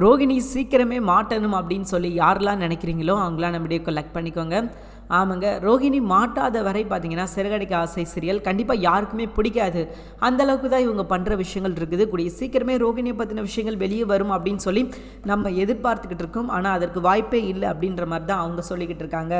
ரோகிணி சீக்கிரமே மாட்டணும் அப்படின்னு சொல்லி யாரெல்லாம் நினைக்கிறீங்களோ அவங்களாம் நம்ம கலெக்ட் பண்ணிக்கோங்க. ஆமாங்க ரோகிணி மாட்டாத வரை பார்த்தீங்கன்னா சிறகடிக்க ஆசை சீரியல் கண்டிப்பாக யாருக்குமே பிடிக்காது. அந்தளவுக்கு தான் இவங்க பண்ணுற விஷயங்கள் இருக்குது. கூடிய சீக்கிரமே ரோகிணியை பற்றின விஷயங்கள் வெளியே வரும் அப்படின்னு சொல்லி நம்ம எதிர்பார்த்துக்கிட்டு இருக்கோம். ஆனால் அதற்கு வாய்ப்பே இல்லை அப்படின்ற மாதிரி தான் அவங்க சொல்லிக்கிட்டு இருக்காங்க.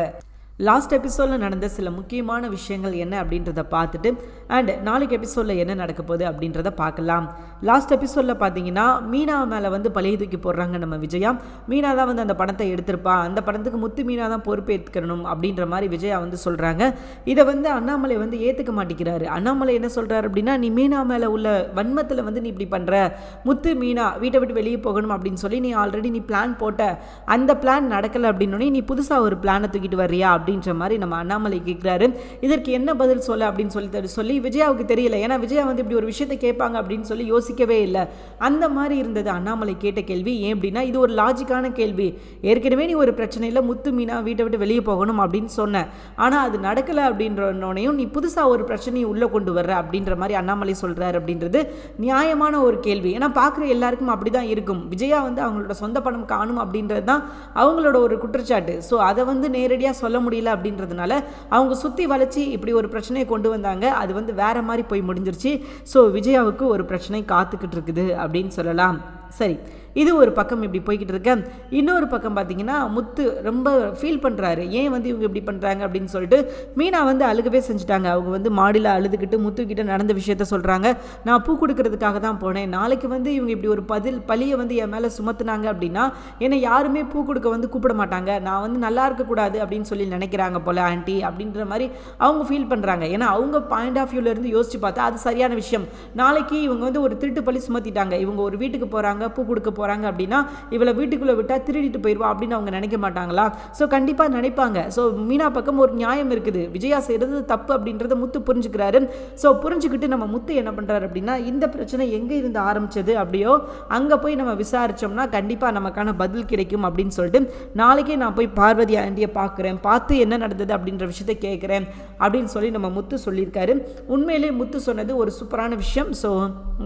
லாஸ்ட் எபிசோடில் நடந்த சில முக்கியமான விஷயங்கள் என்ன அப்படின்றத பார்த்துட்டு அண்ட் நாளைக்கு எபிசோடில் என்ன நடக்க போகுது அப்படின்றத பார்க்கலாம். லாஸ்ட் எபிசோடில் பார்த்தீங்கன்னா மீனா மேலே வந்து பழைய தூக்கி போடுறாங்க நம்ம விஜயா. மீனா தான் வந்து அந்த படத்தை எடுத்திருப்பா. அந்த படத்துக்கு முத்து மீனா தான் பொறுப்பேற்றுக்கணும் அப்படின்ற மாதிரி விஜயா வந்து சொல்கிறாங்க இதை வந்து அண்ணாமலை வந்து ஏற்றுக்க மாட்டேங்கிறாரு. அண்ணாமலை என்ன சொல்கிறாரு அப்படின்னா நீ மீனா மேலே உள்ள வன்மத்தில் வந்து நீ இப்படி பண்ணுற முத்து மீனா வீட்டை விட்டு வெளியே போகணும் அப்படின்னு சொல்லி நீ ஆல்ரெடி நீ பிளான் போட்ட. அந்த பிளான் நடக்கலை அப்படின்னோடனே நீ புதுசாக ஒரு பிளானை தூக்கிட்டு வர்றியா? அப்படின்னு அப்படின்ற மாதிரி நம்ம அண்ணாமலை கேட்குறாரு இதற்கு என்ன பதில் சொல்ல அப்படின்னு சொல்லி சொல்லி விஜயாவுக்கு தெரியல. ஏன்னா விஜயா வந்து இப்படி ஒரு விஷயத்தை கேட்பாங்க அப்படின்னு சொல்லி யோசிக்கவே இல்லை. அந்த மாதிரி இருந்தது அண்ணாமலை கேட்ட கேள்வி. ஏன் அப்படின்னா இது ஒரு லாஜிக்கான கேள்வி. ஏற்கனவே நீ ஒரு பிரச்சனையில் முத்து மீனா வீட்டை விட்டு வெளியே போகணும் அப்படின்னு சொன்ன. ஆனால் அது நடக்கலை அப்படின்றனையும் நீ புதுசாக ஒரு பிரச்சனையை உள்ளே கொண்டு வர்ற அப்படின்ற மாதிரி அண்ணாமலை சொல்கிறார் அப்படின்றது நியாயமான ஒரு கேள்வி. ஏன்னா பார்க்குற எல்லாருக்கும் அப்படி தான் இருக்கும். விஜயா வந்து அவங்களோட சொந்த பணம் காணும் அப்படின்றது தான் அவங்களோட ஒரு குற்றச்சாட்டு. ஸோ அதை வந்து நேரடியாக சொல்ல முடியும் முடியல அப்படின்றதுனால அவங்க சுற்றி வளைச்சி இப்படி ஒரு பிரச்சனையை கொண்டு வந்தாங்க. அது வந்து வேற மாதிரி போய் முடிஞ்சிருச்சு. ஸோ விஜயாவுக்கு ஒரு பிரச்சனை காத்துக்கிட்டு இருக்குது அப்படின்னு சொல்லலாம். சரி இது ஒரு பக்கம் இப்படி போய்கிட்டு இருக்கேன் இன்னொரு பக்கம் பார்த்தீங்கன்னா முத்து ரொம்ப ஃபீல் பண்ணுறாரு ஏன் வந்து இவங்க இப்படி பண்ணுறாங்க அப்படின்னு சொல்லிட்டு மீனா வந்து அழுகவே செஞ்சுட்டாங்க. அவங்க வந்து மாடியில் அழுதுகிட்டு முத்துக்கிட்ட நடந்த விஷயத்த சொல்கிறாங்க நான் பூ கொடுக்கறதுக்காக தான் போனேன். நாளைக்கு வந்து இவங்க இப்படி ஒரு பதில் பழியை வந்து என் மேலே சுமத்துனாங்க அப்படின்னா என்னை யாருமே பூ கொடுக்க வந்து கூப்பிட மாட்டாங்க. நான் வந்து நல்லா இருக்கக்கூடாது அப்படின்னு சொல்லி நினைக்கிறாங்க போல ஆன்ட்டி அப்படின்ற மாதிரி அவங்க ஃபீல் பண்ணுறாங்க ஏன்னா அவங்க பாயிண்ட் ஆஃப் வியூலேருந்து யோசிச்சு பார்த்தா அது சரியான விஷயம். நாளைக்கு இவங்க வந்து ஒரு திருட்டு பழி சுமத்திட்டாங்க. இவங்க ஒரு வீட்டுக்கு போகிறாங்க பூ கொடுக்க போகிறாங்க அப்படின்னா இவளை வீட்டுக்குள்ளே விட்டால் திருடிட்டு போயிடுவா அப்படின்னு அவங்க நினைக்க மாட்டாங்களா? ஸோ கண்டிப்பாக நினைப்பாங்க. ஸோ மீனா பக்கம் ஒரு நியாயம் இருக்குது. விஜயா செய்கிறது தப்பு அப்படின்றத முத்து புரிஞ்சுக்கிறாரு. ஸோ புரிஞ்சுக்கிட்டு நம்ம முத்து என்ன பண்ணுறாரு அப்படின்னா இந்த பிரச்சனை எங்கே இருந்து ஆரம்பிச்சது அப்படியோ அங்கே போய் நம்ம விசாரிச்சோம்னா கண்டிப்பாக நமக்கான பதில் கிடைக்கும் அப்படின்னு சொல்லிட்டு நாளைக்கே நான் போய் பார்வதி ஆண்டியை பார்க்குறேன் பார்த்து என்ன நடந்தது அப்படின்ற விஷயத்தை கேட்குறேன் அப்படின்னு சொல்லி நம்ம முத்து சொல்லியிருக்காரு. உண்மையிலேயே முத்து சொன்னது ஒரு சூப்பரான விஷயம். ஸோ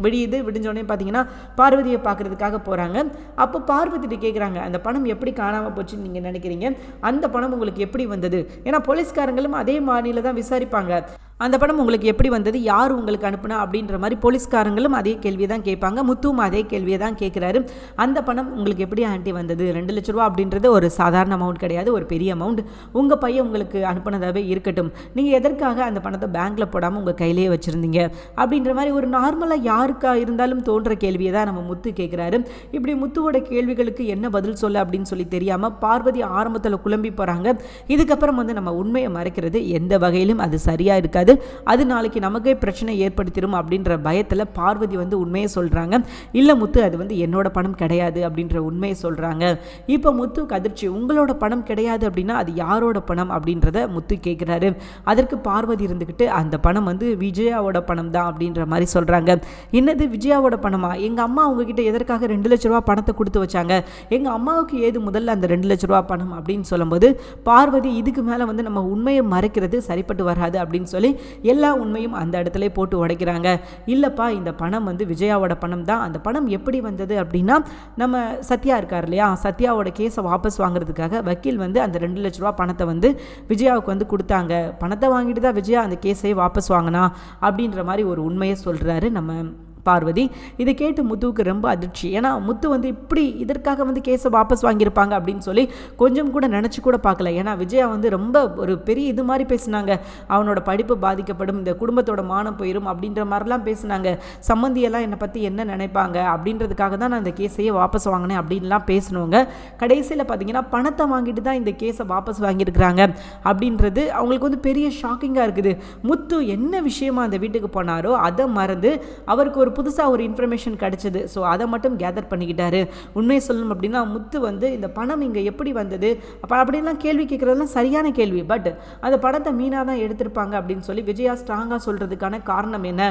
விடியுது விடிஞ்சோடனே பார்த்தீங்கன்னா பார்வதியை பார்க்குறதுக்காக போகிறாங்க அப்போ பார்வதிட்டு கேட்குறாங்க அந்த பணம் எப்படி காணாமல் போச்சுன்னு நீங்கள் நினைக்கிறீங்க? அந்த பணம் உங்களுக்கு எப்படி வந்தது? ஏன்னா போலீஸ்காரங்களும் அதே மாநில தான் விசாரிப்பாங்க. அந்த பணம் உங்களுக்கு எப்படி வந்தது? யார் உங்களுக்கு அனுப்புனா? அப்படின்ற மாதிரி போலீஸ்காரங்களும் அதே கேள்வியை தான் கேட்பாங்க. முத்துவும் அதே கேள்வியை தான் கேட்குறாரு. அந்த பணம் உங்களுக்கு எப்படி ஆண்டி வந்தது? ரெண்டு லட்ச ரூபா அப்படின்றது ஒரு சாதாரண அமௌண்ட் கிடையாது. ஒரு பெரிய அமௌண்ட் உங்கள் பையன் உங்களுக்கு அனுப்புனதாகவே இருக்கட்டும். நீங்கள் எதற்காக அந்த பணத்தை பேங்க்கில் போடாமல் உங்கள் கையிலேயே வச்சுருந்தீங்க? அப்படின்ற மாதிரி ஒரு நார்மலாக யாருக்கா இருந்தாலும் தோன்ற கேள்வியை தான் நம்ம முத்து கேட்குறாரு. இப்படி முத்துவோட கேள்விகளுக்கு என்ன பதில் சொல்ல அப்படின்னு சொல்லி தெரியாமல் பார்வதி ஆரம்பத்தில் குழம்பி போகிறாங்க இதுக்கப்புறம் வந்து நம்ம உண்மையை மறைக்கிறது எந்த வகையிலும் அது சரியாக இருக்காது. அது நாளைக்கு நமக்கே பிரச்சனை ஏற்படுத்திடும் அப்படின்ற பயத்தில் பார்வதி வந்து உண்மையை சொல்கிறாங்க இல்லை முத்து அது வந்து என்னோட பணம் கிடையாது அப்படின்ற உண்மையை சொல்கிறாங்க இப்போ முத்து கதிர்ச்சி உங்களோட பணம் கிடையாது அப்படின்னா அது யாரோட பணம் அப்படின்றத முத்து கேட்குறாரு அதற்கு பார்வதி இருந்துக்கிட்டு அந்த பணம் வந்து விஜயாவோட பணம் தான் அப்படின்ற மாதிரி சொல்கிறாங்க என்னது விஜயாவோட பணமா? எங்கள் அம்மா உங்ககிட்ட எதற்காக ரெண்டு லட்ச ரூபா பணத்தை கொடுத்து வச்சாங்க? எங்கள் அம்மாவுக்கு ஏது முதல்ல அந்த ரெண்டு லட்ச ரூபா பணம் அப்படின்னு சொல்லும்போது பார்வதி இதுக்கு மேலே வந்து நம்ம உண்மையை மறைக்கிறது சரிப்பட்டு வராது அப்படின்னு சொல்லி எல்லா உண்மையும் அந்த இடத்துல போட்டு உடைக்கிறாங்க. இல்லைப்பா இந்த பணம் வந்து விஜயாவோட பணம் தான். அந்த பணம் எப்படி வந்தது அப்படின்னா நம்ம சத்யா இருக்கார் இல்லையா? சத்யாவோட கேஸை வாபஸ் வாங்குறதுக்காக வக்கீல் வந்து அந்த ரெண்டு லட்ச ரூபா பணத்தை வந்து விஜயாவுக்கு வந்து கொடுத்தாங்க. பணத்தை வாங்கிட்டு தான் விஜயா அந்த கேஸை வாபஸ் வாங்கினா அப்படின்ற மாதிரி ஒரு உண்மையை சொல்கிறாரு நம்ம பார்வதி இதை கேட்டு முத்துவுக்கு ரொம்ப அதிர்ச்சி. ஏன்னா முத்து வந்து இப்படி இதற்காக வந்து கேஸை வாபஸ் வாங்கியிருப்பாங்க அப்படின்னு சொல்லி கொஞ்சம் கூட நினச்சி கூட பார்க்கல. ஏன்னா விஜயா வந்து ரொம்ப ஒரு பெரிய இது மாதிரி பேசினாங்க. அவனோட படிப்பு பாதிக்கப்படும் இந்த குடும்பத்தோட மானம் போயிடும் அப்படின்ற மாதிரிலாம் பேசினாங்க. சம்மந்தியெல்லாம் என்னை பற்றி என்ன நினைப்பாங்க அப்படின்றதுக்காக தான் நான் இந்த கேஸையே வாபஸ் வாங்கினேன் அப்படின்லாம் பேசினவங்க. கடைசியில் பார்த்தீங்கன்னா பணத்தை வாங்கிட்டு தான் இந்த கேஸை வாபஸ் வாங்கியிருக்கிறாங்க அப்படின்றது அவங்களுக்கு வந்து பெரிய ஷாக்கிங்காக இருக்குது. முத்து என்ன விஷயமா அந்த வீட்டுக்கு போனாரோ அதை மறந்து அவருக்கு ஒரு புதுசாக ஒரு இன்ஃபர்மேஷன் கிடச்சிது. ஸோ அதை மட்டும் கேதர் பண்ணிக்கிட்டாரு. உண்மையை சொல்லணும் அப்படின்னா முத்து வந்து இந்த பணம் இங்கே எப்படி வந்தது? அப்போ அப்படின்லாம் கேள்வி கேட்குறதுலாம் சரியான கேள்வி. பட் அந்த பணத்தை மீனாக தான் எடுத்திருப்பாங்க அப்படின்னு சொல்லி விஜயா ஸ்ட்ராங்காக சொல்கிறதுக்கான காரணம் என்ன?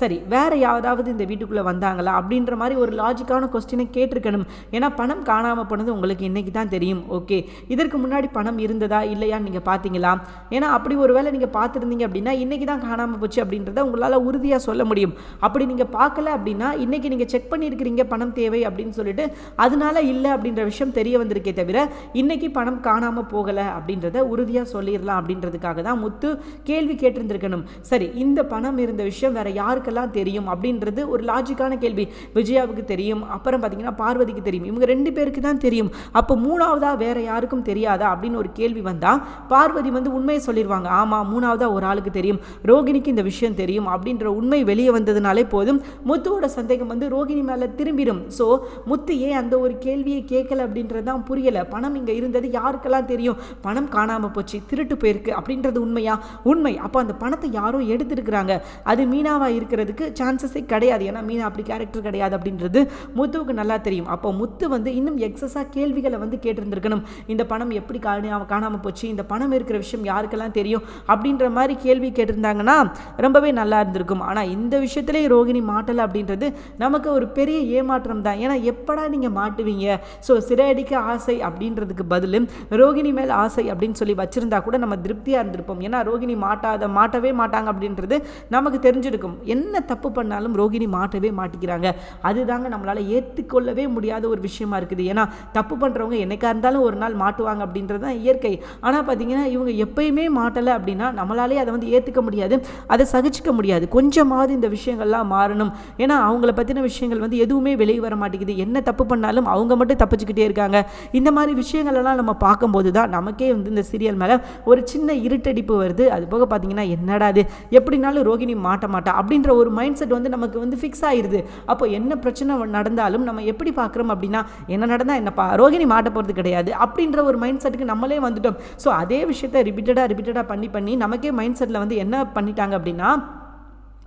சரி வேறு யாராவது இந்த வீட்டுக்குள்ளே வந்தாங்களா? அப்படின்ற மாதிரி ஒரு லாஜிக்கான கொஸ்டினை கேட்டிருக்கணும். ஏன்னா பணம் காணாமல் போனது உங்களுக்கு இன்றைக்கி தான் தெரியும். ஓகே இதற்கு முன்னாடி பணம் இருந்ததா? இல்லையான்னு நீங்கள் பார்த்தீங்களா ஏன்னா அப்படி ஒரு வேளை நீங்கள் பார்த்துருந்தீங்க அப்படின்னா இன்றைக்கி தான் காணாமல் போச்சு அப்படின்றத உங்களால் உறுதியாக சொல்ல முடியும். அப்படி நீங்கள் பார்க்க பார்க்கல அப்படின்னா இன்றைக்கி நீங்கள் செக் பண்ணியிருக்கிறீங்க பணம் தேவை அப்படின்னு சொல்லிட்டு அதனால இல்லை அப்படின்ற விஷயம் தெரிய வந்திருக்கே தவிர இன்றைக்கி பணம் காணாமல் போகலை அப்படின்றத உறுதியாக சொல்லிடலாம் அப்படின்றதுக்காக தான் முத்து கேள்வி கேட்டிருந்திருக்கணும். சரி இந்த பணம் இருந்த விஷயம் வேற யாருக்கெல்லாம் தெரியும் அப்படின்றது ஒரு லாஜிக்கான கேள்வி. விஜயாவுக்கு தெரியும் அப்புறம் பார்த்தீங்கன்னா பார்வதிக்கு தெரியும். இவங்க ரெண்டு பேருக்கு தான் தெரியும். அப்போ மூணாவதா வேற யாருக்கும் தெரியாதா அப்படின்னு ஒரு கேள்வி வந்தால் பார்வதி வந்து உண்மையை சொல்லிடுவாங்க ஆமாம் மூணாவதா ஒரு ஆளுக்கு தெரியும். ரோகிணிக்கு இந்த விஷயம் தெரியும் அப்படின்ற உண்மை வெளியே வந்ததுனாலே போதும். முத்துவோட சந்தேகம் வந்து ரோகிணி மேலே திரும்பிடும். ஸோ முத்து ஏன் அந்த ஒரு கேள்வியை கேட்கல அப்படின்றது தான் புரியலை. பணம் இங்கே இருந்தது யாருக்கெல்லாம் தெரியும்? பணம் காணாமல் போச்சு திருட்டு போயிருக்கு அப்படின்றது உண்மையா? உண்மை. அப்போ அந்த பணத்தை யாரோ எடுத்துருக்குறாங்க. அது மீனாவாக இருக்கிறதுக்கு சான்சஸே கிடையாது. ஏன்னா மீனா அப்படி கேரக்டர் கிடையாது அப்படின்றது முத்துவுக்கு நல்லா தெரியும். அப்போ முத்து வந்து இன்னும் எக்ஸஸாக கேள்விகளை வந்து கேட்டிருந்துருக்கணும். இந்த பணம் எப்படி காணாமல் போச்சு? இந்த பணம் இருக்கிற விஷயம் யாருக்கெல்லாம் தெரியும்? அப்படின்ற மாதிரி கேள்வி கேட்டிருந்தாங்கன்னா ரொம்பவே நல்லா இருந்திருக்கும். ஆனால் இந்த விஷயத்துலேயே ரோகிணி மாட்டல் அப்படின்றது நமக்கு ஒரு பெரிய ஏமாற்றம் தான் ஏன்னா எப்படா நீங்கள் மாட்டுவீங்க? ஸோ சிறையடிக்க ஆசை அப்படின்றதுக்கு பதில் ரோகிணி மேல் ஆசை அப்படின்னு சொல்லி வச்சிருந்தா கூட நம்ம திருப்தியாக இருந்திருப்போம். ஏன்னா ரோகிணி மாட்டாத மாட்டவே மாட்டாங்க அப்படின்றது நமக்கு தெரிஞ்சிருக்கும். என்ன தப்பு பண்ணாலும் ரோகிணி மாட்டவே மாட்டிக்கிறாங்க. அதுதாங்க நம்மளால் ஏற்றுக்கொள்ளவே முடியாத ஒரு விஷயமா இருக்குது. ஏன்னா தப்பு பண்ணுறவங்க என்னைக்கா இருந்தாலும் ஒரு நாள் மாட்டுவாங்க அப்படின்றது தான் இயற்கை. ஆனால் பார்த்தீங்கன்னா இவங்க எப்பயுமே மாட்டலை அப்படின்னா நம்மளாலே அதை வந்து ஏற்றுக்க முடியாது. அதை சகிச்சிக்க முடியாது. கொஞ்சமாவது இந்த விஷயங்கள்லாம் மாறணும். ஏன்னா அவங்கள பற்றின விஷயங்கள் வந்து எதுவுமே வெளியே வர மாட்டேங்குது. என்ன தப்பு பண்ணாலும் அவங்க மட்டும் தப்பிச்சுக்கிட்டே இருக்காங்க. இந்த மாதிரி விஷயங்களெல்லாம் நம்ம பார்க்கும்போது தான் நமக்கே வந்து இந்த சீரியல் மேலே ஒரு சின்ன இருட்டடிப்பு வருது. அது போக பார்த்தீங்கன்னா என்னடா அது எப்படினாலும் ரோகிணி மாட்ட மாட்டா. அப்படின்ற ஒரு மைண்ட் செட் வந்து நமக்கு வந்து ஃபிக்ஸ் ஆயிடுது அப்போ என்ன பிரச்சனை நடந்தாலும் நம்ம எப்படி பார்க்குறோம் அப்படின்னா என்ன நடந்தால் என்னப்பா ரோகிணி மாட்ட போகிறது கிடையாது. அப்படின்ற ஒரு மைண்ட் செட்டுக்கு நம்மளே வந்துட்டோம். ஸோ அதே விஷயத்தை ரிப்பீட்டடாக ரிப்பீட்டடாக பண்ணி பண்ணி நமக்கே மைண்ட் செட்டில் வந்து என்ன பண்ணிட்டாங்க அப்படின்னா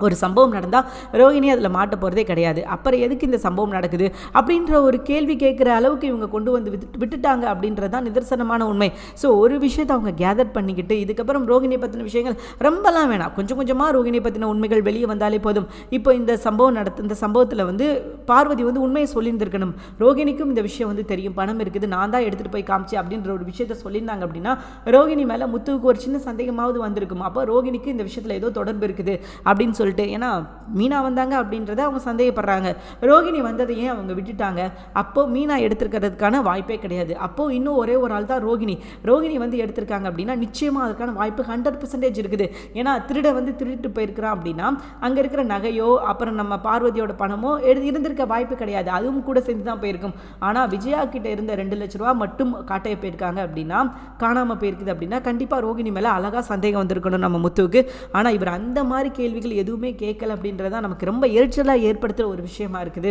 ஒரு சம்பவம் நடந்தால் ரோஹிணி அதில் மாட்ட போகிறதே கிடையாது. அப்புறம் எதுக்கு இந்த சம்பவம் நடக்குது? அப்படின்ற ஒரு கேள்வி கேட்குற அளவுக்கு இவங்க கொண்டு வந்து விட்டு விட்டுட்டாங்க அப்படின்றது தான் நிதர்சனமான உண்மை. ஸோ ஒரு விஷயத்தை அவங்க கேதர் பண்ணிக்கிட்டு இதுக்கப்புறம் ரோகிணியை பற்றின விஷயங்கள் ரொம்பலாம் வேணாம். கொஞ்சம் கொஞ்சமாக ரோகிணியை பற்றின உண்மைகள் வெளியே வந்தாலே போதும். இப்போ இந்த சம்பவம் நடத்து இந்த சம்பவத்தில் வந்து பார்வதி வந்து உண்மையை சொல்லியிருந்திருக்கணும். ரோஹிணிக்கும் இந்த விஷயம் வந்து தெரியும். பணம் இருக்குது நான் தான் எடுத்துகிட்டு போய் காமிச்சு அப்படின்ற ஒரு விஷயத்த சொல்லியிருந்தாங்க அப்படின்னா ரோகிணி மேலே முத்துவுக்கு ஒரு சின்ன சந்தேகமாவது வந்திருக்கும். அப்போ ரோஹிணிக்கு இந்த விஷயத்தில் ஏதோ தொடர்பு இருக்குது அப்படின்னு சொல்லி சொல்லிட்டு ஏன்னா மீனா வந்தாங்க அப்படின்றத அவங்க சந்தேகப்படுறாங்க. ரோகிணி வந்ததை ஏன் அவங்க விட்டுட்டாங்க? அப்போது மீனா எடுத்துருக்கிறதுக்கான வாய்ப்பே கிடையாது. அப்போது இன்னும் ஒரே ஒரு ஆள் தான் ரோகிணி. ரோகிணி வந்து எடுத்திருக்காங்க அப்படின்னா நிச்சயமாக அதுக்கான வாய்ப்பு ஹண்ட்ரட் பர்சன்டேஜ் இருக்குது. ஏன்னா திருட வந்து திருட்டு போயிருக்கிறான் அப்படின்னா அங்கே இருக்கிற நகையோ அப்புறம் நம்ம பார்வதியோட பணமோ எடு இருந்திருக்க வாய்ப்பு கிடையாது. அதுவும் கூட சேர்ந்து தான் போயிருக்கும். ஆனால் விஜயா கிட்ட இருந்த ரெண்டு லட்ச ரூபா மட்டும் காட்டைய போயிருக்காங்க அப்படின்னா காணாமல் போயிருக்குது அப்படின்னா கண்டிப்பாக ரோகிணி மேலே அழகாக சந்தேகம் வந்திருக்கணும் நம்ம முத்துவுக்கு. ஆனால் இவர் அந்த மாதிரி கேள்விகள் எதுவும் எதுவுமே கேட்கல அப்படின்றதான் நமக்கு ரொம்ப எரிச்சலாக ஏற்படுத்துகிற ஒரு விஷயமா இருக்குது.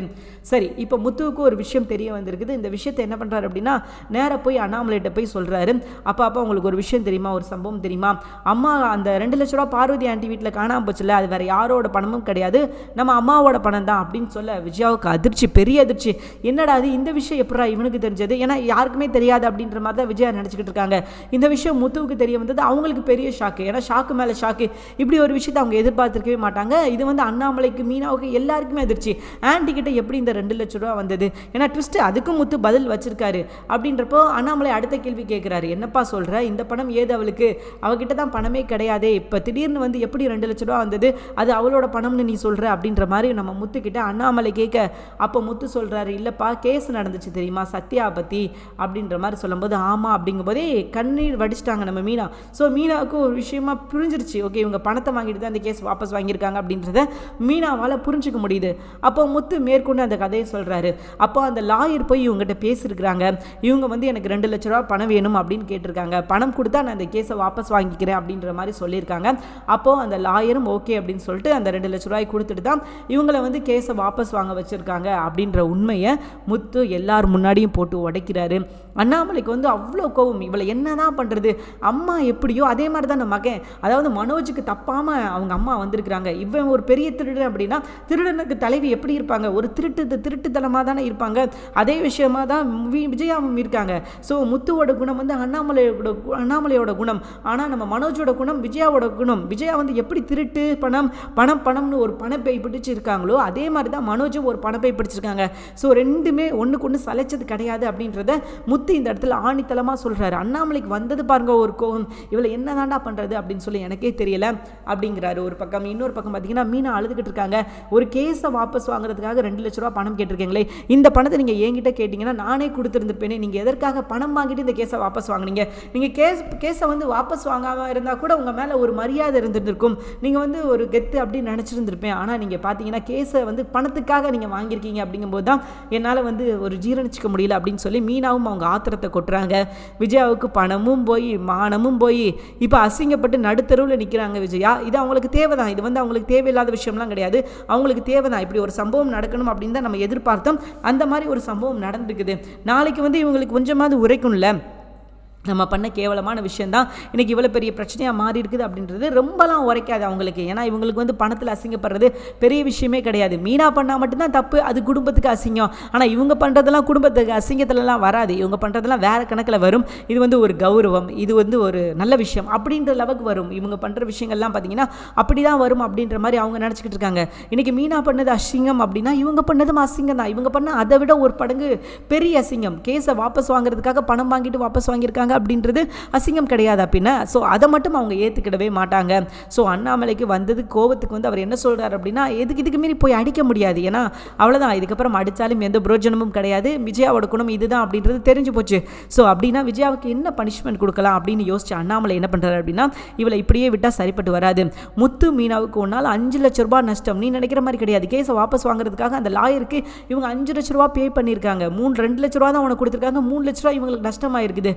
சரி இப்போ முத்துவுக்கு ஒரு விஷயம் தெரிய வந்திருக்குது. இந்த விஷயத்தை என்ன பண்ணுறாரு அப்படின்னா நேராக போய் அண்ணாமலைகிட்ட போய் சொல்கிறாரு அப்பா அப்பா உங்களுக்கு ஒரு விஷயம் தெரியுமா? ஒரு சம்பவம் தெரியுமா? அம்மா அந்த ரெண்டு லட்ச ரூபா பார்வதி ஆண்டி வீட்டில் காணாமல் போச்சுல அது வேறு யாரோட பணமும் கிடையாது. நம்ம அம்மாவோட பணம் தான் அப்படின்னு சொல்ல விஜயாவுக்கு அதிர்ச்சி பெரிய அதிர்ச்சி. என்னடா அது இந்த விஷயம் எப்படா இவனுக்கு தெரிஞ்சது? ஏன்னா யாருக்குமே தெரியாது அப்படின்ற மாதிரி தான் விஜயா நினச்சிக்கிட்டு இருக்காங்க. இந்த விஷயம் முத்துவுக்கு தெரிய வந்தது அவங்களுக்கு பெரிய ஷாக்கு ஏன்னா ஷாக்கு மேலே ஷாக்கு இப்படி ஒரு விஷயத்தை அவங்க எதிர்பார்த்துருக்கவே மாட்டாங்க. மாட்டாங்க. இது வந்து அண்ணாமலைக்கு மீனாவுக்கு எல்லாருக்குமே அதிர்ச்சி. ஆன்டி கிட்ட எப்படி இந்த ரெண்டு லட்ச ரூபா வந்தது? ஏன்னா ட்விஸ்ட்டு அதுக்கும் முத்து பதில் வச்சிருக்காரு. அப்படின்றப்போ அண்ணாமலை அடுத்த கேள்வி கேட்குறாரு என்னப்பா சொல்கிற இந்த பணம் ஏது அவளுக்கு? அவகிட்ட தான் பணமே கிடையாதே. இப்போ திடீர்னு வந்து எப்படி ரெண்டு லட்ச ரூபா வந்தது? அது அவளோட பணம்னு நீ சொல்கிற அப்படின்ற மாதிரி நம்ம முத்துக்கிட்ட அண்ணாமலை கேட்க அப்போ முத்து சொல்கிறாரு இல்லைப்பா கேஸ் நடந்துச்சு தெரியுமா? சத்யா பற்றி அப்படின்ற மாதிரி சொல்லும்போது ஆமாம் அப்படிங்கும்போதே கண்ணீர் வடிச்சிட்டாங்க நம்ம மீனா. ஸோ மீனாவுக்கு ஒரு விஷயமா புரிஞ்சிருச்சு. ஓகே இவங்க பணத்தை வாங்கிட்டு தான் அந்த கேஸ் வாபஸ் வாங்கியிருக்காங்க. அப்படின்றத மீனாவால் புரிஞ்சுக்க முடியுது. அப்போ முத்து மேற்கொண்டு அந்த கதையை சொல்கிறாரு அப்போ அந்த லாயர் போய் இவங்ககிட்ட பேசியிருக்கிறாங்க. இவங்க வந்து எனக்கு ரெண்டு லட்ச ரூபா பணம் வேணும் அப்படின்னு கேட்டிருக்காங்க. பணம் கொடுத்தா நான் அந்த கேஸை வாபஸ் வாங்கிக்கிறேன் அப்படின்ற மாதிரி சொல்லியிருக்காங்க. அப்போது அந்த லாயரும் ஓகே அப்படின்னு சொல்லிட்டு அந்த ரெண்டு லட்ச ரூபாய் கொடுத்துட்டு தான் இவங்களை வந்து கேஸை வாபஸ் வாங்க வச்சுருக்காங்க அப்படின்ற உண்மையை முத்து எல்லார் முன்னாடியும் போட்டு உடைக்கிறாரு. அண்ணாமலைக்கு வந்து அவ்வளோ கோவம் இவளை என்ன தான் பண்ணுறது அம்மா எப்படியோ அதே மாதிரி தான் மகன். அதாவது மனோஜுக்கு தப்பாமல் அவங்க அம்மா வந்திருக்கிறாங்க. இவன் ஒரு பெரிய திருடன் அப்படின்னா திருடனுக்கு தலைவி எப்படி இருப்பாங்க? ஒரு திருட்டு திருட்டுத்தனமாக தானே இருப்பாங்க? அதே விஷயமா தான் விஜயாவும் இருக்காங்க. ஸோ முத்துவோட குணம் வந்து அண்ணாமலையோட அண்ணாமலையோட குணம். ஆனால் நம்ம மனோஜோட குணம் விஜயாவோட குணம். விஜயா வந்து எப்படி திருட்டு பணம் பணம் பணம்னு ஒரு பணப்பை பிடிச்சிருக்காங்களோ அதே மாதிரி தான் மனோஜும் ஒரு பணப்பை பிடிச்சிருக்காங்க. ஸோ ரெண்டுமே ஒன்றுக்கு ஒன்று சலைச்சது கிடையாது அப்படின்றத முத்து முத்து இந்த இடத்துல ஆணித்தலமாக சொல்கிறாரு அண்ணாமலைக்கு வந்தது பாருங்க ஒரு கோவம் இவளை என்ன தாண்டா பண்ணுறது அப்படின்னு சொல்லி எனக்கே தெரியல அப்படிங்கிறாரு ஒரு பக்கம். இன்னொரு பக்கம் பார்த்தீங்கன்னா மீனா அழுதுகிட்டு இருக்காங்க. ஒரு கேஸை வாபஸ் வாங்குறதுக்காக ரெண்டு லட்ச ரூபா பணம் கேட்டிருக்கீங்களே. இந்த பணத்தை நீங்கள் என்கிட்ட கேட்டிங்கன்னா நானே கொடுத்துருந்துருப்பேனே. நீங்கள் எதற்காக பணம் வாங்கிட்டு இந்த கேஸை வாபஸ் வாங்குனீங்க? நீங்கள் கேஸ் கேஸை வந்து வாபஸ் வாங்காமல் இருந்தால் கூட உங்கள் மேலே ஒரு மரியாதை இருந்திருக்கும் நீங்கள் வந்து ஒரு கெத்து அப்படின்னு நினச்சிருந்துருப்பேன். ஆனால் நீங்கள் பார்த்தீங்கன்னா கேஸை வந்து பணத்துக்காக நீங்கள் வாங்கியிருக்கீங்க அப்படிங்கும்போது தான் என்னால் வந்து ஒரு ஜீரணிச்சிக்க முடியல அப்படின்னு சொல்லி மீனாவும் அவங்க ஆத்திரத்தை கொட்டுறாங்க. விஜயாவுக்கு பணமும் போய் மானமும் போய் இப்போ அசிங்கப்பட்டு நடுத்தருவில் நிற்கிறாங்க விஜயா. இது அவங்களுக்கு தேவை தான் இது வந்து அவங்களுக்கு தேவையில்லாத விஷயம்லாம் கிடையாது. அவங்களுக்கு தேவை தான் இப்படி ஒரு சம்பவம் நடக்கணும் அப்படின்னு தான் நம்ம எதிர்பார்த்தோம். அந்த மாதிரி ஒரு சம்பவம் நடந்துருக்குது. நாளைக்கு வந்து இவங்களுக்கு கொஞ்சமாவது உரைக்கும்ல. நம்ம பண்ண கேவலமான விஷயந்தான் இன்றைக்கி இவ்வளோ பெரிய பிரச்சனையாக மாறி இருக்குது அப்படின்றது ரொம்பலாம் உரைக்காது அவங்களுக்கு. ஏன்னா இவங்களுக்கு வந்து பணத்தில் அசிங்கப்படுறது பெரிய விஷயமே கிடையாது. மீனா பண்ணால் மட்டும்தான் தப்பு அது குடும்பத்துக்கு அசிங்கம். ஆனால் இவங்க பண்ணுறதெல்லாம் குடும்பத்துக்கு அசிங்கத்துலலாம் வராது. இவங்க பண்ணுறதெல்லாம் வேறு கணக்கில் வரும். இது வந்து ஒரு கௌரவம் இது வந்து ஒரு நல்ல விஷயம் அப்படின்ற லெவலுக்கு வரும். இவங்க பண்ணுற விஷயங்கள்லாம் பார்த்தீங்கன்னா அப்படி தான் வரும் அப்படின்ற மாதிரி அவங்க நினச்சிக்கிட்டு இருக்காங்க. இன்றைக்கி மீனா பண்ணது அசிங்கம் அப்படின்னா இவங்க பண்ணதும் அசிங்கம் தான் இவங்க பண்ண அதை விட ஒரு படங்கு பெரிய அசிங்கம். கேஸை வாபஸ் வாங்குறதுக்காக பணம் வாங்கிட்டு வாபஸ் வாங்கியிருக்காங்க அப்படின்றது அசிங்கம் கிடையாது அப்படின்னா ஸோ அதை மட்டும் அவங்க ஏற்றுக்கிடவே மாட்டாங்க. ஸோ அண்ணாமலைக்கு வந்தது கோவத்துக்கு வந்து அவர் என்ன சொல்கிறார் அப்படின்னா எதுக்கு இதுக்கு மீறி போய் அடிக்க முடியாது. ஏன்னா அவ்வளோதான் இதுக்கப்புறம் அடித்தாலும் எந்த புரோஜனமும் கிடையாது. விஜயாவோட குணம் இதுதான் அப்படின்றது தெரிஞ்சு போச்சு. ஸோ அப்படின்னா விஜயாவுக்கு என்ன பனிஷ்மெண்ட் கொடுக்கலாம்? அப்படின்னு யோசிச்சு அண்ணாமலை என்ன பண்ணுறாரு அப்படின்னா இவளை இப்படியே விட்டால் சரிப்பட்டு வராது. முத்து மீனாவுக்கு ஒன்றால் அஞ்சு லட்ச ரூபா நஷ்டம். நீ நினைக்கிற மாதிரி கிடையாது. கேஸை வாபஸ் வாங்குறதுக்காக அந்த லாயருக்கு இவங்க அஞ்சு லட்ச ரூபா பே பண்ணியிருக்காங்க. மூணு ரெண்டு லட்ச ரூபா தான் உனக்கு கொடுத்துருக்காங்க. மூணு லட்ச ரூபா இவங்களுக்கு நஷ்டமாக இருக்குது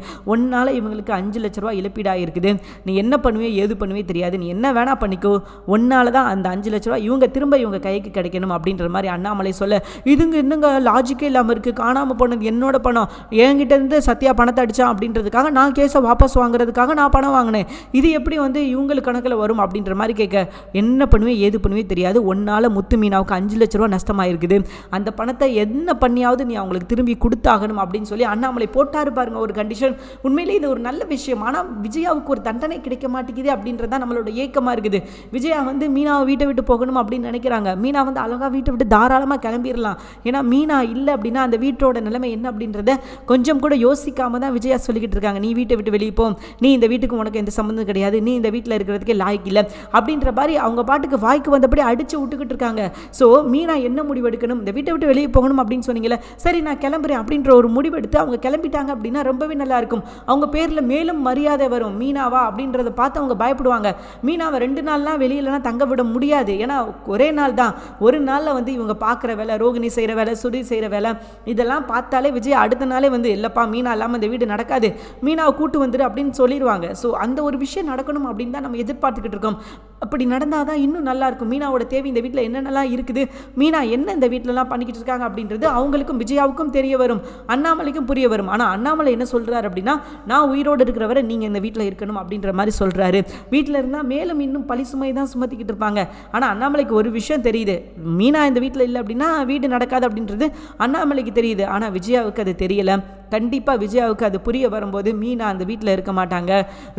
ஒன்றால் இவங்களுக்கு அஞ்சு லட்ச ரூபா இழப்பீடாக இருக்குது நீ என்ன பண்ணுவே ஏது பண்ணுவே தெரியாது. நீ என்ன வேணா பண்ணிக்கோ. ஒன்னால தான் அந்த அஞ்சு லட்ச ரூபா இவங்க திரும்ப இவங்க கைக்கு கிடைக்கணும் அப்படின்ற மாதிரி அண்ணாமலை சொல்ல இதுங்க என்னங்க லாஜிக்கே இல்லாமல் இருக்குது காணாமல் போனது என்னோட பணம். என்கிட்ட இருந்து சத்யா பணத்தை அடித்தான் அப்படின்றதுக்காக நான் கேஸை வாபஸ் வாங்குறதுக்காக நான் பணம் வாங்கினேன். இது எப்படி வந்து இவங்களுக்கு கணக்கில் வரும்? அப்படின்ற மாதிரி கேட்க என்ன பண்ணுவே ஏது பண்ணுவே தெரியாது. ஒன்னால முத்து மீனாவுக்கு அஞ்சு லட்ச ரூபா நஷ்டமாக இருக்குது அந்த பணத்தை என்ன பண்ணியாவது நீ அவங்களுக்கு திரும்பி கொடுத்தாகணும். அப்படின்னு சொல்லி அண்ணாமலை போட்டாரு பாருங்க ஒரு கண்டிஷன் உண்மையிலே இது ஒரு நல்ல விஷயம். ஆனால் விஜயாவுக்கு ஒரு தண்டனை கிடைக்க மாட்டேங்குது அப்படின்றது தான் நம்மளோட ஏக்கமாக இருக்குது. விஜயா வந்து மீனாவை வீட்டை விட்டு போகணும் அப்படின்னு நினைக்கிறாங்க. மீனா வந்து அழகாக வீட்டை விட்டு தாராளமாக கிளம்பிடலாம் ஏன்னா மீனா இல்லை அப்படின்னா அந்த வீட்டோட நிலைமை என்ன அப்படின்றத கொஞ்சம் கூட யோசிக்காம தான் விஜயா சொல்லிக்கிட்டு இருக்காங்க. நீ வீட்டை விட்டு வெளியே போ. நீ இந்த வீட்டுக்கு உனக்கு எந்த சம்மந்தம் கிடையாது. நீ இந்த வீட்டில் இருக்கிறதுக்கே லாய்க்கு இல்லை. அப்படின்ற மாதிரி அவங்க பாட்டுக்கு வாய்க்கு வந்தபடி அடித்து விட்டுக்கிட்டு இருக்காங்க. ஸோ மீனா என்ன முடிவெடுக்கணும்? இந்த வீட்டை விட்டு வெளியே போகணும் அப்படின்னு சொன்னீங்களே சரி நான் கிளம்புறேன் அப்படின்ற ஒரு முடிவெடுத்து அவங்க கிளம்பிட்டாங்க அப்படின்னா ரொம்பவே நல்லாயிருக்கும் அவங்க பேரில் மேலும் மரியாதை வரும். மீனாவா அப்படின்றத பார்த்து அவங்க பயப்படுவாங்க. மீனாவை ரெண்டு நாள்லாம் வெளியிலலாம் தங்க விட முடியாது. ஏன்னா ஒரே நாள் தான். ஒரு நாளில் வந்து இவங்க பார்க்குற வேலை ரோகிணி செய்கிற வேலை சுடி செய்கிற வேலை இதெல்லாம் பார்த்தாலே விஜய் அடுத்த நாளே வந்து இல்லைப்பா மீனா இல்லாமல் இந்த வீடு நடக்காது. மீனாவை கூட்டு வந்துடு அப்படின்னு சொல்லிடுவாங்க ஸோ அந்த ஒரு விஷயம் நடக்கணும் அப்படின்னு தான் நம்ம எதிர்பார்த்துக்கிட்டு இருக்கோம். அப்படி நடந்தால் தான் இன்னும் நல்லா இருக்கும். மீனாவோட தேவை இந்த வீட்டில் என்னென்னலாம் இருக்குது? மீனா என்ன இந்த வீட்டிலலாம் பண்ணிக்கிட்டு இருக்காங்க அப்படின்றது அவங்களுக்கும் விஜயாவுக்கும் தெரிய வரும். அண்ணாமலைக்கும் புரிய வரும். ஆனால் அண்ணாமலை என்ன சொல்கிறார் அப்படின்னா நான் உயிரோடு இருக்கிறவரை நீங்கள் இந்த வீட்டில் இருக்கணும் அப்படின்ற மாதிரி சொல்கிறாரு வீட்டில் இருந்தால் மேலும் இன்னும் பழி சுமை தான் சுமத்திக்கிட்டு இருப்பாங்க. ஆனால் அண்ணாமலைக்கு ஒரு விஷயம் தெரியுது. மீனா இந்த வீட்டில் இல்லை அப்படின்னா வீடு நடக்காது அப்படின்றது அண்ணாமலைக்கு தெரியுது. ஆனால் விஜயாவுக்கு அது தெரியலை. கண்டிப்பாக விஜயாவுக்கு அது புரிய வரும்போது மீனா அந்த வீட்டில் இருக்க மாட்டாங்க.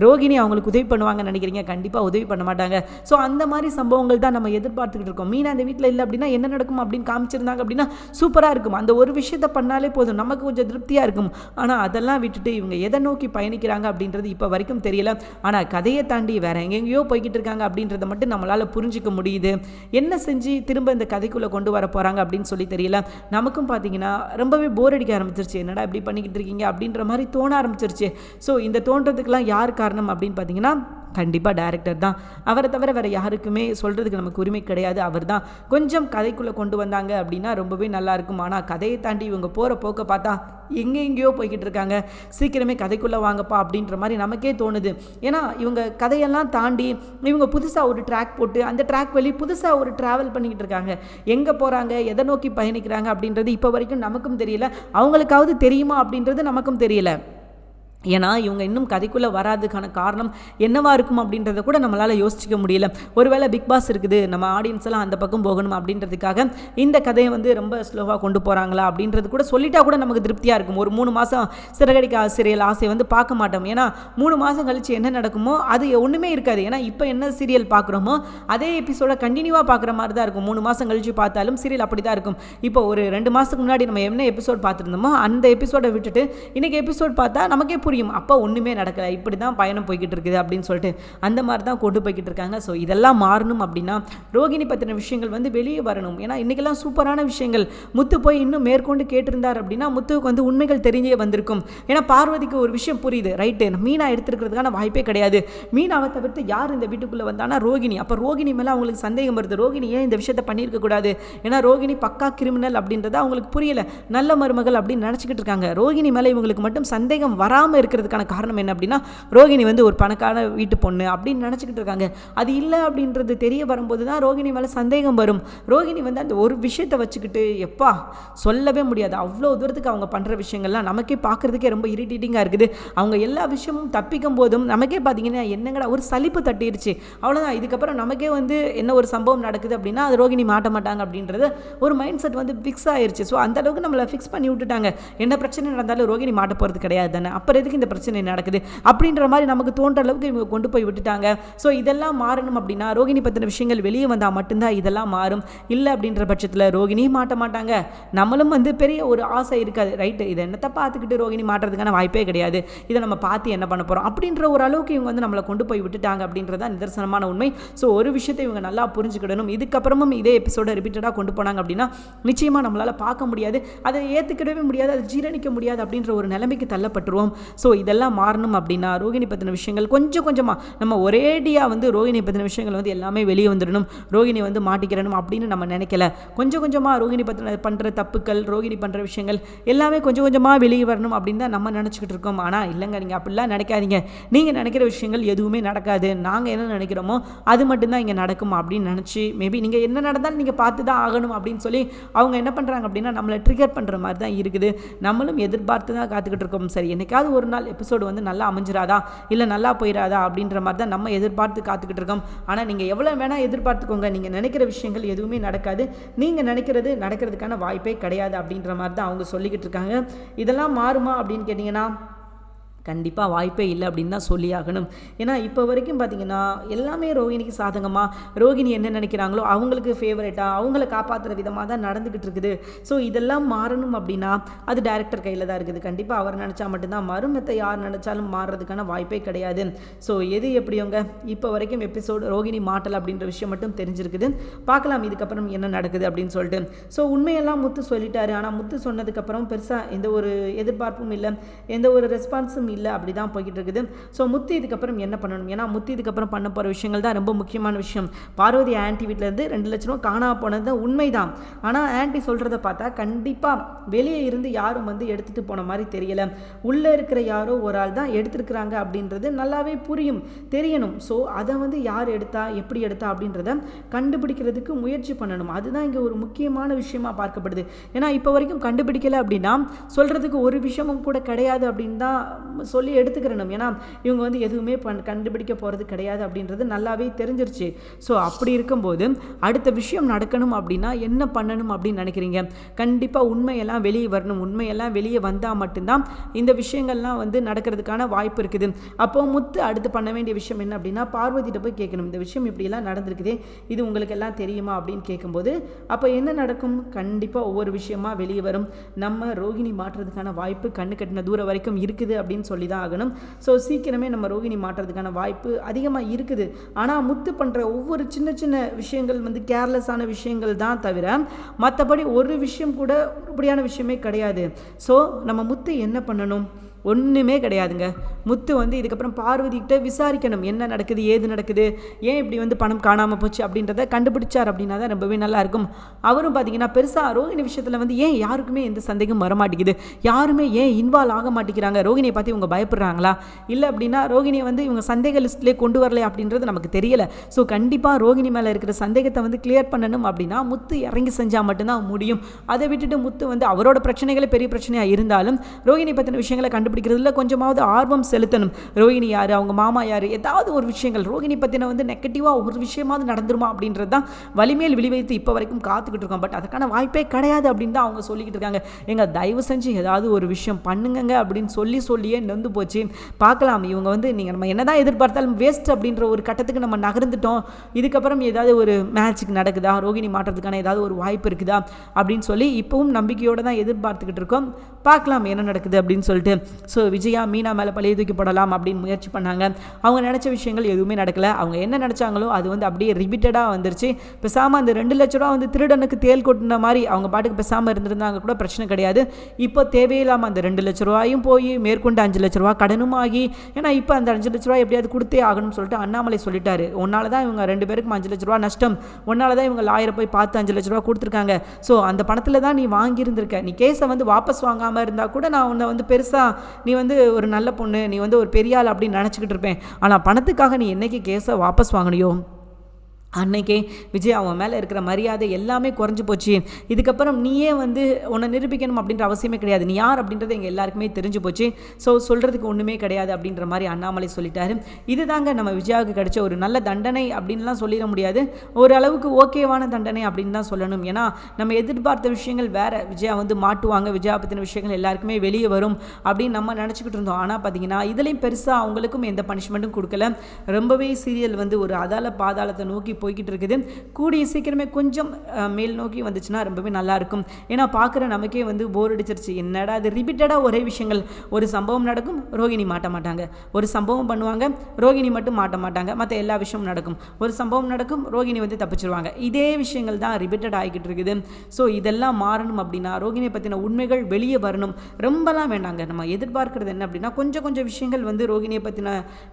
ரோகிணி அவங்களுக்கு உதவி பண்ணுவாங்கன்னு நினைக்கிறீங்க? கண்டிப்பாக உதவி பண்ண மாட்டாங்க. ஸோ அந்த மாதிரி சம்பவங்கள் தான் நம்ம எதிர்பார்த்துக்கிட்டு இருக்கோம். மீனா அந்த வீட்டில் இல்லை அப்படின்னா என்ன நடக்கும் அப்படின்னு காமிச்சிருந்தாங்க அப்படின்னா சூப்பராக இருக்கும். அந்த ஒரு விஷயத்தை பண்ணாலே போதும். நமக்கு கொஞ்சம் திருப்தியாக இருக்கும். ஆனால் அதெல்லாம் விட்டுட்டு இவங்க எதை நோக்கி பயணிக்கிறாங்க அப்படின்றது இப்போ வரைக்கும் தெரியல. ஆனால் கதையை தாண்டி வேற எங்கெங்கேயோ போய்கிட்டு இருக்காங்க அப்படின்றத மட்டும் நம்மளால் புரிஞ்சிக்க முடியுது. என்ன செஞ்சு திரும்ப இந்த கதைக்குள்ளே கொண்டு வர போகிறாங்க அப்படின்னு சொல்லி தெரியல. நமக்கும் பார்த்தீங்கன்னா ரொம்பவே போர் அடிக்க ஆரம்பிச்சிருச்சு. என்னடா இப்படி பண்ணிக்கிட்டு இருக்கீங்க அப்படின்ற மாதிரி தோண ஆரம்பிச்சிருச்சு. ஸோ இந்த தோன்றதுக்கெல்லாம் யார் காரணம் அப்படின்னு பார்த்தீங்கன்னா கண்டிப்பாக டேரக்டர் தான். அவரை தவிர வேறு யாருக்குமே சொல்கிறதுக்கு நமக்கு உரிமை கிடையாது. அவர் தான் கொஞ்சம் கதைக்குள்ளே கொண்டு வந்தாங்க அப்படின்னா ரொம்பவே நல்லாயிருக்கும் ஆனால் கதையை தாண்டி இவங்க போகிற போக்க பார்த்தா எங்கே எங்கேயோ போய்கிட்டு இருக்காங்க. சீக்கிரமே கதைக்குள்ளே வாங்கப்பா அப்படின்ற மாதிரி நமக்கே தோணுது. ஏன்னா இவங்க கதையெல்லாம் தாண்டி இவங்க புதுசாக ஒரு ட்ராக் போட்டு அந்த ட்ராக் வழி புதுசாக ஒரு ட்ராவல் பண்ணிக்கிட்டு இருக்காங்க. எங்கே போகிறாங்க எதை நோக்கி பயணிக்கிறாங்க அப்படின்றது இப்போ வரைக்கும் நமக்கும் தெரியல. அவங்களுக்காவது தெரியுமா அப்படின்றது நமக்கும் தெரியல. ஏன்னா இவங்க இன்னும் கதைக்குள்ளே வராதுக்கான காரணம் என்னவாக இருக்கும் அப்படின்றத கூட நம்மளால் யோசிச்சிக்க முடியல. ஒருவேளை பிக் பாஸ் இருக்குது நம்ம ஆடியன்ஸ் எல்லாம் அந்த பக்கம் போகணும் அப்படின்றதுக்காக இந்த கதையை வந்து ரொம்ப ஸ்லோவாக கொண்டு போகிறாங்களா அப்படின்றது கூட சொல்லிட்டா கூட நமக்கு திருப்தியாக இருக்கும். ஒரு மூணு மாதம் சிறகடிக்க ஆசிரியல் ஆசையை வந்து பார்க்க மாட்டோம். ஏன்னா மூணு மாதம் கழித்து என்ன நடக்குமோ அது ஒன்றுமே இருக்காது. ஏன்னா இப்போ என்ன சீரியல் பார்க்குறோமோ அதே எபிசோட கண்டினியூவாக பார்க்குற மாதிரி தான் இருக்கும். மூணு மாதம் கழித்து பார்த்தாலும் சீரியல் அப்படி தான் இருக்கும். இப்போ ஒரு ரெண்டு மாதத்துக்கு முன்னாடி நம்ம என்ன எபிசோட் பார்த்துருந்தோமோ அந்த எபிசோடை விட்டுட்டு இன்றைக்கி எபிசோட் பார்த்தா நமக்கே புரியும். அப்போ ஒன்றுமே நடக்கலை. இப்படி தான் பயணம் போய்கிட்டு இருக்குது அப்படின்னு சொல்லிட்டு அந்த மாதிரி தான் கொண்டு போய்கிட்டு இருக்காங்க ஸோ இதெல்லாம் மாறணும் அப்படின்னா ரோகிணி பற்றின விஷயங்கள் வந்து வெளியே வரணும். ஏன்னா இன்றைக்கெல்லாம் சூப்பரான விஷயங்கள். முத்து போய் இன்னும் மேற்கொண்டு கேட்டிருந்தார் அப்படின்னா முத்துவுக்கு வந்து உண்மைகள் தெரிஞ்சே வந்திருக்கும். ஏன்னா பார்வதிக்கு ஒரு விஷயம் புரியுது. ரைட்டு மீனா எடுத்துருக்கிறதுக்கான வாய்ப்பே கிடையாது. மீனாவை தவிர்த்து யார் இந்த வீட்டுக்குள்ளே வந்தானா ரோகிணி. அப்போ ரோகிணி மேலே அவங்களுக்கு சந்தேகம் வருது. ரோகிணி ஏன் இந்த விஷயத்தை பண்ணியிருக்க கூடாது? ஏன்னா ரோகிணி பக்கா கிரிமினல் அப்படின்றத அவங்களுக்கு புரியலை. நல்ல மருமகள் அப்படின்னு நினச்சிக்கிட்டு இருக்காங்க. ரோகிணி மேலே இவங்களுக்கு மட்டும் சந்தேகம் வராமல் இருக்கிறதுக்கான காரணம் என்ன அப்படின்னா ரோகிணி வந்து ஒரு பணக்கான வீட்டு பொண்ணு அப்படின்னு நினச்சிக்கிட்டு இருக்காங்க. அது இல்லை அப்படின்றது தெரிய வரும்போது தான் ரோகிணி மேலே சந்தேகம் வரும். ரோகிணி வந்து அந்த ஒரு விஷயத்தை வச்சுக்கிட்டு எப்பா சொல்லவே முடியாது. அவ்வளோ தூரத்துக்கு அவங்க பண்ணுற விஷயங்கள்லாம் நமக்கே பார்க்குறதுக்கே ரொம்ப இரிட்டேட்டிங்காக இருக்குது. அவங்க எல்லா விஷயமும் தப்பிக்கும் போதும் நமக்கே பார்த்தீங்கன்னா என்னங்கடா ஒரு சலிப்பு தட்டிடுச்சு அவ்வளோதான் இதுக்கப்புறம் நமக்கே வந்து என்ன ஒரு சம்பவம் நடக்குது அப்படின்னா அது ரோகிணி மாட்ட மாட்டாங்க அப்படின்றது ஒரு மைண்ட் செட் வந்து ஃபிக்ஸ் ஆயிருச்சு. ஸோ அந்த அளவுக்கு நம்மளை ஃபிக்ஸ் பண்ணி விட்டுட்டாங்க. என்ன பிரச்சனை நடந்தாலும் ரோகிணி மாட்ட போகிறது கிடையாது தானே. அப்புறம் எதுக்கு இந்த பிரச்சனை நடக்குது அப்படின்ற மாதிரி நமக்கு தோன்ற அளவுக்கு இவங்க கொண்டு போய் விட்டுட்டாங்க. ஸோ இதெல்லாம் மாறணும் அப்படின்னா ரோகிணி பற்றின விஷயங்கள் வெளியே வந்தால் மட்டும்தான் இதெல்லாம் மாறும். இல்லை அப்படின்ற பட்சத்தில் ரோகிணியும் மாட்ட மாட்டாங்க. நம்மளும் வந்து பெரிய ஒரு ஆசை இருக்காது. ரைட்டு இதை என்னத்தை பார்த்துக்கிட்டு ரோகிணி மாட்டுறதுக்கான வாய்ப்பே கிடையாது. இதை நம்ம பார்த்து என்ன பண்ண போகிறோம் அப்படின்ற ஒரு அளவுக்கு இவங்க வந்து நம்மளை கொண்டு போய் விட்டுட்டாங்க அப்படின்றத நிதர்சனமான உண்மை. ஸோ ஒரு விஷயத்தை இவங்க நல்லா புரிஞ்சுக்கிடணும். இதுக்கப்புறமும் இதே எபிசோடை ரிப்பீட்டடாக கொண்டு போனாங்க அப்படின்னா நிச்சயமாக நம்மளால் பார்க்க முடியாது. அதை ஏற்றுக்கிடவே முடியாது. அதை ஜீரணிக்க முடியாது அப்படின்ற ஒரு நிலைமைக்கு தள்ளப்பட்டுருவோம். ஸோ இதெல்லாம் மாறணும் அப்படின்னா ரோகிணி பற்றின விஷயங்கள் கொஞ்சம் கொஞ்சமாக நம்ம ஒரேடியாக வந்து ரோகிணி பற்றின விஷயங்கள் வந்து எல்லாமே வெளியே வந்துடணும் ரோகிணி வந்து மாட்டிக்கிறணும் அப்படின்னு நம்ம நினைக்கல. கொஞ்சம் கொஞ்சமாக ரோகிணி பற்றின பண்ணுற தப்புக்கள் ரோகிணி பண்ணுற விஷயங்கள் எல்லாமே கொஞ்சம் கொஞ்சமாக வெளியே வரணும் அப்படின்னு தான் நம்ம நினச்சிக்கிட்டு இருக்கோம். ஆனால் இல்லைங்க நீங்கள் அப்படிலாம் நினைக்காதீங்க. நீங்கள் நினைக்கிற விஷயங்கள் எதுவுமே நடக்காது. நாங்கள் என்ன நினைக்கிறோமோ அது மட்டும்தான் இங்கே நடக்கும் அப்படின்னு நினச்சி மேபி நீங்கள் என்ன நடந்தாலும் நீங்கள் பார்த்து தான் ஆகணும் அப்படின்னு சொல்லி அவங்க என்ன பண்ணுறாங்க அப்படின்னா நம்மளை ட்ரிகர் பண்ணுற மாதிரி தான் இருக்குது. நம்மளும் எதிர்பார்த்து தான் காத்துக்கிட்டு இருக்கோம். சரி என்னைக்காவது ஒரு நாள் எபிசோடு வந்து நல்லா அமைஞ்சிராதா? இல்லை நல்லா போயிடாதா அப்படின்ற மாதிரி தான் நம்ம எதிர்பார்த்து காத்துக்கிட்டு இருக்கோம். ஆனால் நீங்கள் எவ்வளோ வேணால் எதிர்பார்த்துக்கோங்க. நீங்கள் நினைக்கிற விஷயங்கள் எதுவுமே நடக்காது. நீங்கள் நினைக்கிறது நடக்கிறதுக்கான வாய்ப்பே கிடையாது அப்படின்ற மாதிரி தான் அவங்க சொல்லிக்கிட்டு இருக்காங்க. இதெல்லாம் மாறுமா அப்படின்னு கேட்டிங்கன்னா கண்டிப்பாக வாய்ப்பே இல்லை அப்படின்னு தான் சொல்லி ஆகணும். ஏன்னா இப்போ வரைக்கும் பார்த்தீங்கன்னா எல்லாமே ரோகிணிக்கு சாதகமாக ரோகிணி என்ன நினைக்கிறாங்களோ அவங்களுக்கு ஃபேவரட்டாக அவங்கள காப்பாற்றுற விதமாக தான் நடந்துக்கிட்டு இருக்குது. ஸோ இதெல்லாம் மாறணும் அப்படின்னா அது டேரக்டர் கையில் தான் இருக்குது. கண்டிப்பாக அவர் நினச்சா மட்டும்தான் மாறும் மற்ற யார் நினச்சாலும் மாறுறதுக்கான வாய்ப்பே கிடையாது. ஸோ எது எப்படியோங்க இப்போ வரைக்கும் எபிசோடு ரோகிணி மாட்டல் அப்படின்ற விஷயம் மட்டும் தெரிஞ்சிருக்குது. பார்க்கலாம் இதுக்கப்புறம் என்ன நடக்குது அப்படின்னு சொல்லிட்டு. ஸோ உண்மையெல்லாம் முத்து சொல்லிட்டாரு. ஆனால் முத்து சொன்னதுக்கப்புறம் பெருசாக எந்த ஒரு எதிர்பார்ப்பும் இல்லை. எந்த ஒரு ரெஸ்பான்ஸும் இல்லை அப்படி தான் போய்கிட்டு இருக்குது ஸோ முத்தி இதுக்கப்புறம் என்ன பண்ணணும்? ஏன்னா முத்தி இதுக்கப்புறம் பண்ண போகிற விஷயங்கள் தான் ரொம்ப முக்கியமான விஷயம். பார்வதி ஆன்டி வீட்டிலேருந்து ரெண்டு லட்ச ரூபா காணாம போனது தான் உண்மைதான். ஆனால் ஆன்டி சொல்கிறத பார்த்தா கண்டிப்பாக வெளியே இருந்து யாரும் வந்து எடுத்துகிட்டு போன மாதிரி தெரியலை. உள்ளே இருக்கிற யாரோ ஒரு ஆள் தான் எடுத்துருக்குறாங்க அப்படின்றது நல்லாவே புரியும் தெரியணும். ஸோ அதை வந்து யார் எடுத்தா எப்படி எடுத்தா அப்படின்றத கண்டுபிடிக்கிறதுக்கு முயற்சி பண்ணணும். அதுதான் இங்கே ஒரு முக்கியமான விஷயமா பார்க்கப்படுது. ஏன்னா இப்போ வரைக்கும் கண்டுபிடிக்கலை அப்படின்னா சொல்கிறதுக்கு ஒரு விஷயமும் கூட கிடையாது அப்படின்னு தான் சொல்லி எடுத்துக்கிறணும். ஏன்னா இவங்க வந்து எதுவுமே பண் கண்டுபிடிக்க போகிறது கிடையாது அப்படின்றது நல்லாவே தெரிஞ்சிருச்சு. ஸோ அப்படி இருக்கும்போது அடுத்த விஷயம் நடக்கணும் அப்படின்னா என்ன பண்ணணும் அப்படின்னு நினைக்கிறீங்க? கண்டிப்பாக உண்மையெல்லாம் வெளியே வரணும். உண்மையெல்லாம் வெளியே வந்தால் மட்டும்தான் இந்த விஷயங்கள்லாம் வந்து நடக்கிறதுக்கான வாய்ப்பு இருக்குது. அப்போ முத்து அடுத்து பண்ண வேண்டிய விஷயம் என்ன அப்படின்னா பார்வதியிட்ட போய் கேட்கணும். இந்த விஷயம் இப்படியெல்லாம் நடந்திருக்குதே இது உங்களுக்கு எல்லாம் தெரியுமா அப்படின்னு கேட்கும்போது அப்போ என்ன நடக்கும்? கண்டிப்பாக ஒவ்வொரு விஷயமா வெளியே வரும். நம்ம ரோகிணி மாற்றுறதுக்கான வாய்ப்பு கண்ணு கட்டின தூரம் வரைக்கும் இருக்குது அப்படின்னு சொல்லி தான் ஆகணும். ஸோ சீக்கிரமே நம்ம ரோகிணி மாற்றுறதுக்கான வாய்ப்பு அதிகமாக இருக்குது. ஆனால் முத்து பண்ணுற ஒவ்வொரு சின்ன சின்ன விஷயங்கள் வந்து கேர்லெஸ்ஸான விஷயங்கள் தான் தவிர மற்றபடி ஒரு விஷயம் கூட உருப்படியான விஷயமே கிடையாது. ஸோ நம்ம முத்து என்ன பண்ணணும்? ஒன்றுமே கிடையாதுங்க. முத்து வந்து இதுக்கப்புறம் பார்வதிக்கிட்ட விசாரிக்கணும் என்ன நடக்குது ஏது நடக்குது ஏன் இப்படி வந்து பணம் காணாமல் போச்சு அப்படின்றத கண்டுபிடிச்சார் அப்படின்னா தான் ரொம்பவே நல்லாயிருக்கும் அவரும் பார்த்தீங்கன்னா பெருசாக ரோகிணி விஷயத்தில் வந்து ஏன் யாருக்குமே எந்த சந்தேகம் வரமாட்டேங்குது யாருமே ஏன் இன்வால்வ் ஆக மாட்டேங்கிறாங்க? ரோகிணியை பார்த்து இவங்க பயப்படுறாங்களா? இல்லை அப்படின்னா ரோகிணியை வந்து இவங்க சந்தேக லிஸ்ட்லேயே கொண்டு வரல அப்படின்றது நமக்கு தெரியலை. ஸோ கண்டிப்பாக ரோகிணி மேலே இருக்கிற சந்தேகத்தை வந்து கிளியர் பண்ணணும் அப்படின்னா முத்து இறங்கி செஞ்சால் மட்டும்தான் முடியும். அதை விட்டுட்டு முத்து வந்து அவரோட பிரச்சனைகளே பெரிய பிரச்சனையாக இருந்தாலும் ரோஹிணி பற்றின விஷயங்களை கண்டுபிடிக்கிறதுல கொஞ்சமாவது ஆர்வம் செலுத்தணும். ரோகிணி யார்? அவங்க மாமா யார்? ஏதாவது ஒரு விஷயங்கள். ரோகிணி பற்றின வந்து நெகட்டிவாக ஒரு விஷயமாவது நடந்துருமா அப்படின்றது தான் வலிமேல் விழிவைத்து இப்போ வரைக்கும் காத்துக்கிட்டு இருக்கோம். பட் அதுக்கான வாய்ப்பே கிடையாது அப்படின்னு தான் அவங்க சொல்லிக்கிட்டு இருக்காங்க. எங்கள் தயவு செஞ்சு ஏதாவது ஒரு விஷயம் பண்ணுங்கங்க அப்படின்னு சொல்லி சொல்லியே நொந்து போச்சு. பார்க்கலாம். இவங்க வந்து நீங்கள் நம்ம என்ன தான் எதிர்பார்த்தாலும் வேஸ்ட் அப்படின்ற ஒரு கட்டத்துக்கு நம்ம நகர்ந்துட்டோம். இதுக்கப்புறம் ஏதாவது ஒரு மேட்ச்சுக்கு நடக்குதா? ரோகிணி மாற்றத்துக்கான ஏதாவது ஒரு வாய்ப்பு இருக்குதா? அப்படின்னு சொல்லி இப்போவும் நம்பிக்கையோடு தான் எதிர்பார்த்துக்கிட்டு இருக்கோம். பார்க்கலாம் என்ன நடக்குது அப்படின்னு சொல்லிட்டு. ஸோ விஜயா மீனா மேலே பழைய தூக்கி போடலாம் அப்படின்னு முயற்சி பண்ணாங்க. அவங்க நினச்ச விஷயங்கள் எதுவுமே நடக்கலை. அவங்க என்ன நினச்சாங்களோ அது வந்து அப்படியே ரிப்பீட்டடாக வந்துருச்சு. பேசாமல் அந்த ரெண்டு லட்ச ரூபா வந்து திருடனுக்கு தேல் கொட்டின மாதிரி அவங்க பாட்டுக்கு பேசாமல் இருந்திருந்தாங்க கூட பிரச்சனை கிடையாது. இப்போ தேவையில்லாமல் அந்த ரெண்டு லட்ச ரூபாயும் போய் மேற்கொண்டு அஞ்சு லட்ச ரூபா கடனும் ஆகி ஏன்னா இப்போ அந்த அஞ்சு லட்ச ரூபா எப்படியாவது கொடுத்தே ஆகணும்னு சொல்லிட்டு அண்ணாமலை சொல்லிட்டாரு. உன்னால தான் இவங்க ரெண்டு பேருக்கும் அஞ்சு லட்ச ரூபா நஷ்டம். உன்னால தான் இவங்க லாயரை போய் பார்த்து அஞ்சு லட்ச ரூபா கொடுத்துருக்காங்க. ஸோ அந்த பணத்தில் தான் நீ வாங்கியிருந்திருக்க. நீ கேஸை வந்து வாபஸ் வாங்காமல் இருந்தால் கூட நான் உன்னை வந்து பெருசாக நீ வந்து ஒரு நல்ல பொண்ணு நீ வந்து ஒரு பெரிய ஆள் அப்படின்னு நினச்சிக்கிட்டு இருப்பேன். ஆனால் பணத்துக்காக நீ என்னைக்கு கேஸை வாபஸ் வாங்கினியோ? அன்னைக்கே விஜய் அவன் மேலே இருக்கிற மரியாதை எல்லாமே குறைஞ்சி போச்சு. இதுக்கப்புறம் நீயே வந்து உன்னை நிரூபிக்கணும் அப்படின்ற அவசியமே கிடையாது. நீ யார் அப்படின்றது எங்கள் எல்லாருக்குமே தெரிஞ்சு போச்சு. ஸோ சொல்கிறதுக்கு ஒன்றுமே கிடையாது அப்படின்ற மாதிரி அண்ணாமலை சொல்லிட்டாரு. இதுதாங்க நம்ம விஜயாவுக்கு கிடைச்ச ஒரு நல்ல தண்டனை அப்படின்லாம் சொல்லிட முடியாது. ஓரளவுக்கு ஓகேவான தண்டனை அப்படின்னு தான் சொல்லணும். ஏன்னா நம்ம எதிர்பார்த்த விஷயங்கள் வேறு. விஜயா வந்து மாட்டுவாங்க. விஜயா பற்றின விஷயங்கள் எல்லாருக்குமே வெளியே வரும் அப்படின்னு நம்ம நினச்சிக்கிட்டு இருந்தோம். ஆனால் பார்த்தீங்கன்னா இதுலேயும் பெருசாக அவங்களுக்கும் எந்த பனிஷ்மெண்ட்டும் கொடுக்கல. ரொம்பவே சீரியல் வந்து ஒரு அதால பாதாளத்தை நோக்கி போய்கிட்டு இருக்குது கூடிய சீக்கிரமே கொஞ்சம் மேல் நோக்கி வந்துச்சுன்னா ரொம்பவே நல்லா இருக்கும் ஏன்னா பார்க்குற நமக்கே வந்து போர் அடிச்சிருச்சு. என்னடா அது ரிப்பீட்டடாக ஒரே விஷயங்கள். ஒரு சம்பவம் நடக்கும் ரோகிணி மாட்ட மாட்டாங்க. ஒரு சம்பவம் பண்ணுவாங்க ரோகிணி மட்டும் மாட்ட மாட்டாங்க. மற்ற எல்லா விஷயமும் நடக்கும். ஒரு சம்பவம் நடக்கும் ரோகிணி வந்து தப்பிச்சிருவாங்க. இதே விஷயங்கள் தான் ரிப்பீட்டட் ஆகிக்கிட்டு இருக்குது ஸோ இதெல்லாம் மாறணும் அப்படின்னா ரோகிணியை பற்றின உண்மைகள் வெளியே வரணும். ரொம்பலாம் வேண்டாங்க. நம்ம எதிர்பார்க்கறது என்ன அப்படின்னா கொஞ்சம் கொஞ்சம் விஷயங்கள் வந்து ரோகிணியை பற்றின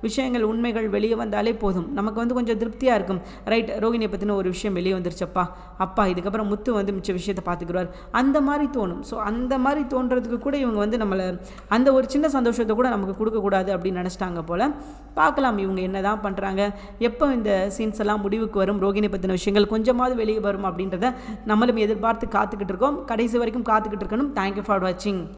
விஷயங்கள் உண்மைகள் வெளியே வந்தாலே போதும். நமக்கு வந்து கொஞ்சம் திருப்தியாக இருக்கும். ரைட் ரைட் ரோகிணியை பற்றின ஒரு விஷயம் வெளியே வந்துருச்சப்பா. அப்பா இதுக்கப்புறம் முத்து வந்து மிச்ச விஷயத்தை பார்த்துக்குருவார். அந்த மாதிரி தோணும். ஸோ அந்த மாதிரி தோன்றதுக்கு கூட இவங்க வந்து நம்மளை அந்த ஒரு சின்ன சந்தோஷத்தை கூட நமக்கு கொடுக்கக்கூடாது அப்படின்னு நினச்சிட்டாங்க போல். பார்க்கலாம் இவங்க என்ன தான் பண்ணுறாங்க எப்போ இந்த சீன்ஸ் எல்லாம் முடிவுக்கு வரும்? ரோகிணி பற்றின விஷயங்கள் கொஞ்சமாவது வெளியே வரும் அப்படின்றத நம்மளும் எதிர்பார்த்து காத்துக்கிட்டு இருக்கோம். கடைசி வரைக்கும் காத்துக்கிட்டு இருக்கணும். தேங்க்யூ ஃபார் வாட்சிங்